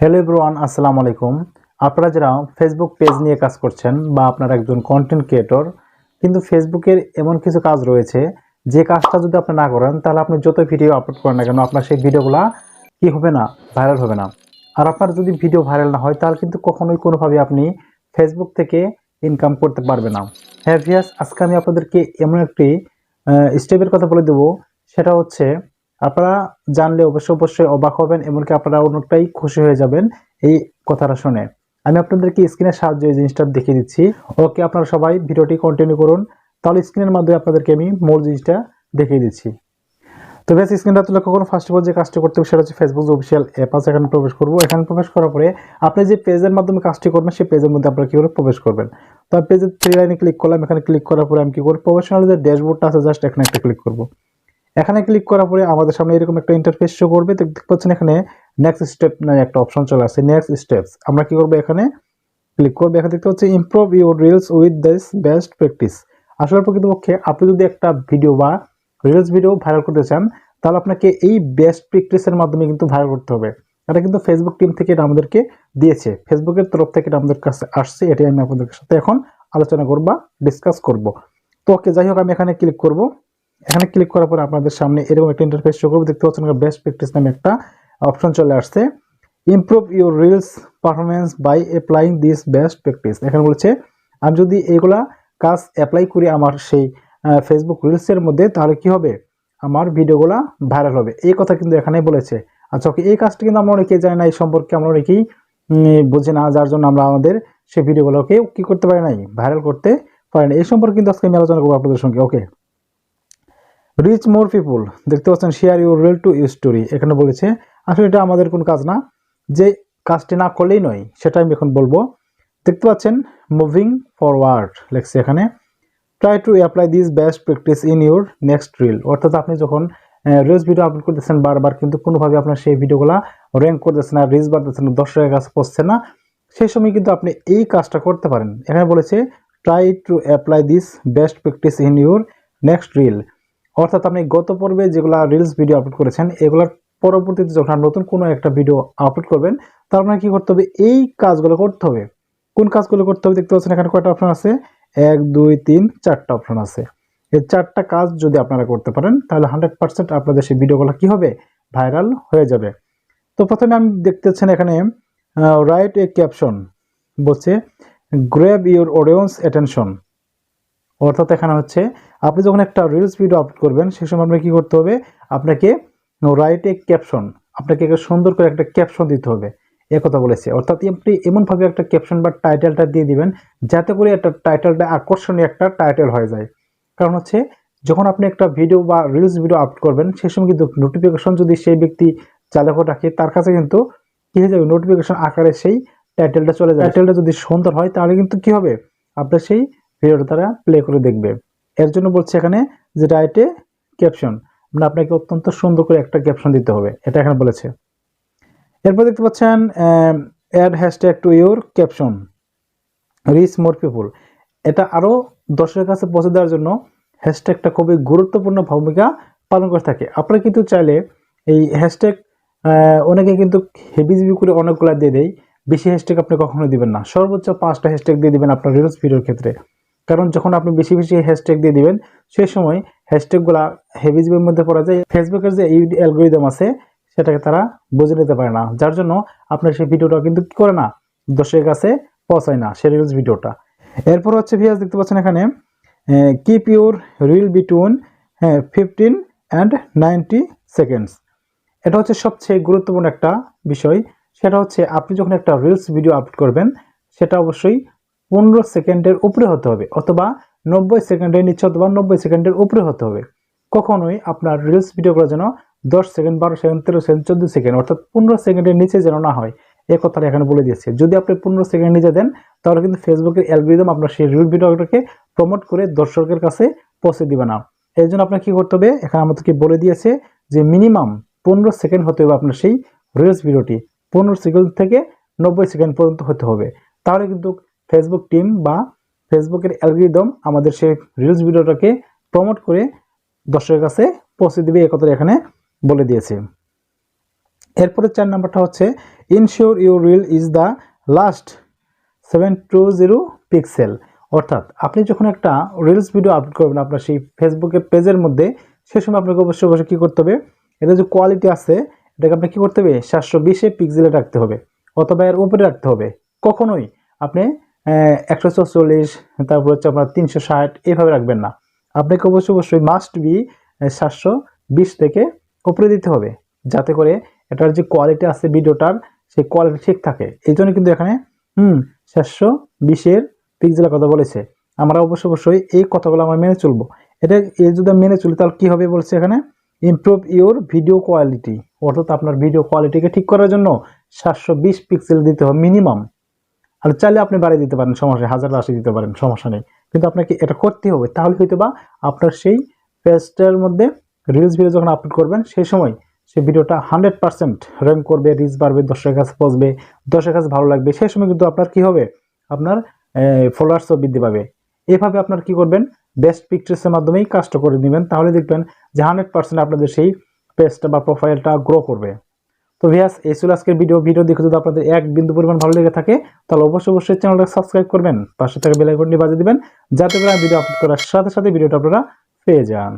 Hello everyone আসসালামু আলাইকুম। আপনারা যারা ফেসবুক পেজ নিয়ে কাজ করছেন বা আপনারা একজন কন্টেন্ট ক্রিয়েটর কিন্তু ফেসবুকের এমন কিছু কাজ রয়েছে, যে কাজটা যদি আপনি না করেন, তাহলে আপনি যত ভিডিও আপলোড করেন না কেন, আপনার সেই ভিডিওগুলা কি হবে না ভাইরাল হবে না। আর আপনার যদি ভিডিও ভাইরাল না হয়, তাহলে কিন্তু কখনোই কোনোভাবে আপনি ফেসবুক থেকে ইনকাম করতে পারবে না। হ্যাঁ ভিয়াস আজকে আমি আপনাদেরকে এমন একটি স্টেপের কথা বলে দেবো। সেটা হচ্ছে আপনারা জানলে অবশ্যই অবশ্যই অবাক হবেন, এমনকি আপনারা অনেকটাই খুশি হয়ে যাবেন এই কথাটা শুনে। আমি আপনাদেরকে স্ক্রিনের সাহায্যে এই জিনিসটা দেখিয়ে দিচ্ছি। ওকে, আপনারা সবাই ভিডিওটি কন্টিনিউ করুন। তাহলে স্ক্রিনের মাধ্যমে আপনাদেরকে আমি মূল জিনিসটা দেখিয়ে দিচ্ছি। তো বেশ স্ক্রিনটা তুলে কখনো ফার্স্ট অফ অল যে কাজটি করতে হবে সেটা হচ্ছে ফেসবুক অফিসিয়াল অ্যাপ আছে, এখানে প্রবেশ করব। এখানে প্রবেশ করার পরে আপনি যে পেজের মাধ্যমে কাজটি করবেন, সেই পেজের মধ্যে আপনারা কী করে প্রবেশ করবেন? তো পেজের থ্রি লাইনে ক্লিক করলাম। এখানে ক্লিক করার পরে আমি কী করব? প্রফেশনাল যে ড্যাশবোর্ডটা আছে জাস্ট এখানে একটা ক্লিক করব। এখানে ক্লিক করার পরে আমাদের সামনে এরকম একটা ইন্টারফেস শো করবে। দেখতে পাচ্ছেন এখানে নেক্সট স্টেপ নামে একটা অপশন চলে আসছে নেক্সট স্টেপস আমরা কি করব এখানে? ক্লিক করব। এখানে দেখতে পাচ্ছি improve your reels with this best practice আসলে প্রকৃতপক্ষে আপনি যদি একটা ভিডিও বা রিলস ভিডিও ভাইরাল করতে চান, তাহলে আপনাকে এই বেস্ট প্র্যাকটিসের মাধ্যমে কিন্তু ভাইরাল করতে হবে। এটা কিন্তু ফেসবুক টিম থেকে এটা আমাদেরকে দিয়েছে। ফেসবুকের তরফ থেকে এটা আমাদের কাছে আসছে, এটাই আমি আপনাদের সাথে এখন আলোচনা করব বা ডিসকাস করব। তো ওকে যাই হোক, আমি এখানে ক্লিক করব। এখানে ক্লিক করার পরে আপনাদের সামনে এরকম একটা ইন্টারফেস শো করবে। দেখতে পাচ্ছেন বেস্ট প্র্যাকটিস নামে একটা অপশন চলে আসছে। Improve your reels performance by applying this best practice এখানে বলেছে আমি যদি এইগুলা কাজ অ্যাপ্লাই করি আমার সেই ফেসবুক রিলসের মধ্যে, তাহলে কি হবে? আমার ভিডিওগুলা ভাইরাল হবে। এই কথা কিন্তু এখানে বলেছে। আচ্ছা ওকে এই কাজটা কিন্তু আমরা অনেকেই জানি না, এই সম্পর্কে আমরা অনেকেই বুঝি না, যার জন্য আমরা আমাদের সেই ভিডিওগুলোকে কি করতে পারি নাই ভাইরাল করতে পারি না এই সম্পর্কে কিন্তু আজকে আমি আলোচনা করব আপনাদের সঙ্গে ওকে রিচ মোর পিপুল। দেখতে পাচ্ছেন share your reel to you story এখানে বলেছে, আসলে এটা আমাদের কোনো কাজ না। যে কাজটি না করলেই নয়, সেটা আমি এখন বলব। দেখতে পাচ্ছেন মুভিং ফরওয়ার্ড লেখছে এখানে। Try to apply this best practice in your next reel অর্থাৎ আপনি যখন রিলস ভিডিও আপলোড করতেছেন বারবার, কিন্তু কোনোভাবে আপনার সেই ভিডিওগুলো র্যাঙ্ক করতেছে না রিলস বাড়তেছে না, দর্শকের কাছে পড়ছে না, সেই সময় কিন্তু আপনি এই কাজটা করতে পারেন। এখানে বলেছে try to apply this best practice in your next reel অর্থাৎ আপনি গত পর্বে যেগুলো রিলস ভিডিও আপলোড করেছেন, এগুলোর পরবর্তীতে যখন নতুন কোনো একটা ভিডিও আপলোড করবেন, তার মানে কি করতে হবে? এই কাজগুলো করতে হবে। কোন কাজগুলো করতে হবে দেখতে পাচ্ছেন, এখানে কয়টা অপশন আছে? এক, দুই, তিন, চারটা অপশন আছে। এই চারটা কাজ যদি আপনারা করতে পারেন, তাহলে হান্ড্রেড পার্সেন্ট আপনাদের সেই ভিডিওগুলো কি হবে? ভাইরাল হয়ে যাবে। তো প্রথমে আমি দেখতেছেন এখানে রাইট এ ক্যাপশন বলছে গ্রেভ ইউর অডিয়েন্স অ্যাটেনশন অর্থাৎ এখানে হচ্ছে আপনি যখন একটা রিলস ভিডিও আপলোড করবেন সেই সময় আপনাকে কী করতে হবে? আপনাকে রাইট এ ক্যাপশন আপনাকে একটা সুন্দর করে একটা ক্যাপশন দিতে হবে। এ কথা বলেছে। অর্থাৎ আপনি এমনভাবে একটা ক্যাপশন বা টাইটেলটা দিয়ে দিবেন যাতে করে একটা টাইটেলটা আকর্ষণীয় একটা টাইটেল হয়ে যায়। কারণ হচ্ছে যখন আপনি একটা ভিডিও বা রিলস ভিডিও আপলোড করবেন সেই সময় কিন্তু নোটিফিকেশন যদি সেই ব্যক্তি চালু রাখে তার কাছে কিন্তু কী হয়ে যাবে? নোটিফিকেশন আকারে সেই টাইটেলটা চলে যায় টাইটেলটা যদি সুন্দর হয় তাহলে কিন্তু কী হবে? আপনার সেই ভিডিওটা তারা প্লে করে দেখবে। এর জন্য বলছে এখানে যে রাইটে ক্যাপশন মানে আপনাকে অত্যন্ত সুন্দর করে একটা ক্যাপশন দিতে হবে, এটা এখানে বলেছে। এরপর দেখতে পাচ্ছেন add hashtag to your caption reach more people এটা আরও দর্শকের কাছে পৌঁছে দেওয়ার জন্য হ্যাশট্যাগটা খুবই গুরুত্বপূর্ণ ভূমিকা পালন করে থাকে। আপনারা কিন্তু চাইলে এই হ্যাশট্যাগ অনেকে কিন্তু হেভি জিবি করে অনেকগুলো দিয়ে দেয়, বেশি হ্যাশট্যাগ আপনি কখনো দিবেন না। সর্বোচ্চ পাঁচটা হ্যাশট্যাগ দিয়ে দিবেন আপনার রিলস ভিডিওর ক্ষেত্রে। কারণ যখন আপনি বেশি বেশি হ্যাশট্যাগ দিয়ে দিবেন, সেই সময় হ্যাশট্যাগুলা হেভি জিবির মধ্যে পড়া যায়। ফেসবুকের যে অ্যালগোরিদম আছে, সেটাকে তারা বুঝে নিতে পারে না। যার জন্য আপনার সেই ভিডিওটা কিন্তু কি করে না, দর্শকের কাছে পৌঁছায় না সেই রিলস ভিডিওটা। এরপর হচ্ছে ভিয়াস দেখতে পাচ্ছেন এখানে কিপ ইউর রিল বিটুইন হ্যাঁ ফিফটিন অ্যান্ড নাইনটি সেকেন্ডস এটা হচ্ছে সবচেয়ে গুরুত্বপূর্ণ একটা বিষয়। সেটা হচ্ছে আপনি যখন একটা রিলস ভিডিও আপলোড করবেন, সেটা অবশ্যই পনেরো সেকেন্ডের উপরে হতে হবে অথবা নব্বই সেকেন্ডের নিচে অথবা নব্বই সেকেন্ডের উপরে হতে হবে। কখনোই আপনার রিলস ভিডিওগুলো যেন দশ সেকেন্ড, বারো সেকেন্ড, তেরো সেকেন্ড, চোদ্দ সেকেন্ড অর্থাৎ পনেরো সেকেন্ডের নিচে যেন না হয়। এ কথাটা এখানে বলে দিয়েছে। যদি আপনি পনেরো সেকেন্ড নিচে দেন, তাহলে কিন্তু ফেসবুকের অ্যালগোরিদম আপনার সেই রিল ভিডিওটাকে প্রমোট করে দর্শকের কাছে পৌঁছে দিবে না। এই জন্য আপনার কী করতে হবে? এখানে আমাদেরকে বলে দিয়েছে যে মিনিমাম পনেরো সেকেন্ড হতে হবে আপনার সেই রিলস ভিডিওটি পনেরো সেকেন্ড থেকে নব্বই সেকেন্ড পর্যন্ত হতে হবে। তাহলে কিন্তু ফেসবুক টিম বা ফেসবুকের অ্যালগোরিদম আমাদের সেই রিলস ভিডিওটাকে প্রমোট করে দর্শকের কাছে পৌঁছে দিবে, এ কথাটা এখানে বলে দিয়েছে। এরপরে চার নাম্বারটা হচ্ছে ensure your reel is the last seven two zero pixel অর্থাৎ আপনি যখন একটা রিলস ভিডিও আপলোড করবেন আপনার সেই ফেসবুকের পেজের মধ্যে, সে সময় আপনাকে অবশ্যই অবশ্যই কী করতে হবে, এটা যে কোয়ালিটি আছে, এটাকে আপনাকে কী করতে হবে, সাতশো বিশে পিক্সেলে রাখতে হবে। অথবা এর উপরে রাখতে হবে। কখনোই আপনি একশো চল্লিশ তারপর হচ্ছে আপনার তিনশো ষাট এইভাবে রাখবেন না। আপনাকে অবশ্যই অবশ্যই মাস্ট বি সাতশো বিশ থেকে উপরে দিতে হবে, যাতে করে এটার যে কোয়ালিটি আছে ভিডিওটার, সেই কোয়ালিটি ঠিক থাকে। এই জন্য কিন্তু এখানে, হুম, সাতশো বিশের পিক্সেলের কথা বলেছে। আমরা অবশ্যই অবশ্যই এই কথাগুলো আমরা মেনে চলবো। এটা এই যদি মেনে চলি, তাহলে কী হবে বলছে এখানে? ইমপ্রুভ ইওর ভিডিও কোয়ালিটি অর্থাৎ আপনার ভিডিও কোয়ালিটিকে ঠিক করার জন্য সাতশো বিশ পিক্সেল দিতে হবে মিনিমাম আর চাইলে আপনি বাড়িয়ে দিতে পারেন, সমস্যা হাজার আশি দিতে পারেন, সমস্যা নেই। কিন্তু আপনাকে এটা করতে হবে, তাহলে হয়তো বা আপনার সেই পেজটার মধ্যে রিলস ভিডিও যখন আপলোড করবেন, সেই সময় সেই ভিডিওটা হান্ড্রেড পার্সেন্ট র্যাঙ্ক করবে রিচ বাড়বে, দর্শকের কাছে পৌঁছবে, দর্শকের কাছে ভালো লাগবে। সেই সময় কিন্তু আপনার কি হবে? আপনার ফলোয়ার্সও বৃদ্ধি পাবে। এভাবে আপনার কি করবেন? বেস্ট পিকচার্সের মাধ্যমেই কাজটা করে নেবেন। তাহলে দেখবেন যে হান্ড্রেড পার্সেন্ট আপনাদের সেই পেজটা বা প্রোফাইলটা গ্রো করবে। তো ভিয়াস, এই ছিল আজকের ভিডিও। ভিডিও দেখে যদি আপনাদের এক বিন্দু পরিমাণ ভালো লেগে থাকে, তাহলে অবশ্যই অবশ্যই চ্যানেলটা সাবস্ক্রাইব করবেন। পাশে থাকা বেলাইকনটি বাজিয়ে দিবেন, যাতে করে ভিডিও আপলোড করার সাথে সাথে ভিডিওটা আপনারা পেয়ে যান।